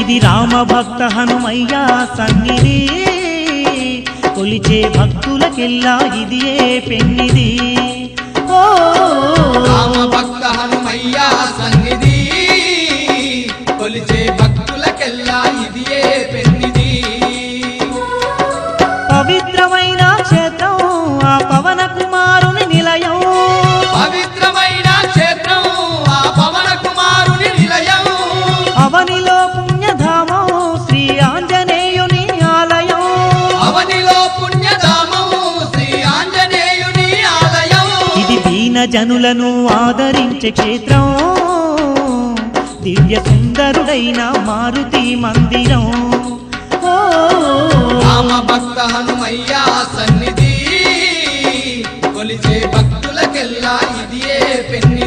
ఇది రామ భక్త హనుమయ్య సన్నిధి. కొలిచే భక్తులకెల్లా ఇది ఏ పెన్నిది ఓ రామ భక్త హనుమయ్య సన్నిధి. కొలిచే భక్తులకెల్లా ఇది ఏ పెన్నిది పవిత్రమైన ఇది జనులను ఆదరించే క్షేత్రం. దివ్య సుందరుడైన మారుతి మందిరం. రామ భక్త హనుమయ్య సన్నిధి. కొలిచే భక్తులకెల్లా ఇదియే పెన్ని.